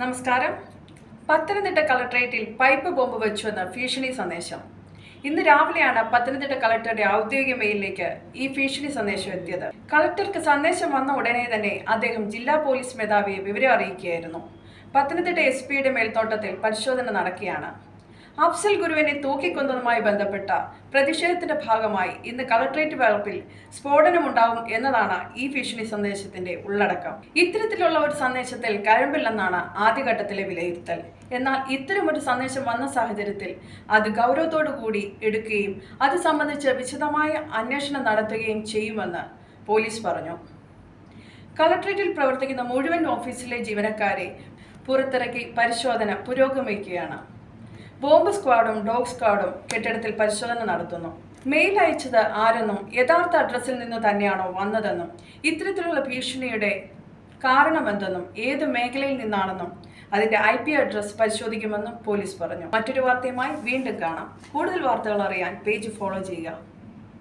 നമസ്കാരം. പത്തനംതിട്ട കളക്ടറേറ്റിൽ pipe bomb വെച്ചുവെന്ന ഭീഷണി സന്ദേശം. ഇന്ന് രാവിലെയാണ് പത്തനംതിട്ട കളക്ടറുടെ ഔദ്യോഗിക മെയിലിലേക്ക് ഈ ഭീഷണി സന്ദേശം എത്തിയത്. കളക്ടർക്ക് സന്ദേശം വന്ന ഉടനെ തന്നെ അദ്ദേഹം ജില്ലാ പോലീസ് മേധാവിയെ വിവരം അറിയിക്കുകയായിരുന്നു. പത്തനംതിട്ട എസ് പിയുടെ മേൽത്തോട്ടത്തിൽ പരിശോധന നടക്കുകയാണ്. അഫ്സൽ ഗുരുവിനെ തൂക്കിക്കൊന്നതുമായി ബന്ധപ്പെട്ട പ്രതിഷേധത്തിന്റെ ഭാഗമായി ഇന്ന് കളക്ട്രേറ്റ് വളപ്പിൽ സ്ഫോടനമുണ്ടാവും എന്നതാണ് ഈ ഭീഷണി സന്ദേശത്തിന്റെ ഉള്ളടക്കം. ഇത്തരത്തിലുള്ള ഒരു സന്ദേശത്തിൽ കഴമ്പില്ലെന്നാണ് ആദ്യഘട്ടത്തിലെ വിലയിരുത്തൽ. എന്നാൽ ഇത്തരമൊരു സന്ദേശം വന്ന സാഹചര്യത്തിൽ അത് ഗൗരവത്തോടു കൂടി എടുക്കുകയും അത് സംബന്ധിച്ച് വിശദമായ അന്വേഷണം നടത്തുകയും ചെയ്യുമെന്ന് പോലീസ് പറഞ്ഞു. കളക്ട്രേറ്റിൽ പ്രവർത്തിക്കുന്ന മുഴുവൻ ഓഫീസിലെ ജീവനക്കാരെ പുറത്തിറക്കി പരിശോധന പുരോഗമിക്കുകയാണ്. ബോംബ് സ്ക്വാഡും ഡോഗ് സ്ക്വാഡും കെട്ടിടത്തിൽ പരിശോധന നടത്തുന്നു. മെയിൽ അയച്ചത് ആരെന്നും യഥാർത്ഥ അഡ്രസ്സിൽ നിന്ന് തന്നെയാണോ വന്നതെന്നും ഇത്തരത്തിലുള്ള ഭീഷണിയുടെ കാരണമെന്തെന്നും ഏത് മേഖലയിൽ നിന്നാണെന്നും അതിന്റെ ഐ പി അഡ്രസ് പരിശോധിക്കുമെന്നും പോലീസ് പറഞ്ഞു. മറ്റൊരു വാർത്തയുമായി വീണ്ടും കാണാം. കൂടുതൽ വാർത്തകൾ അറിയാൻ പേജ് ഫോളോ ചെയ്യുക.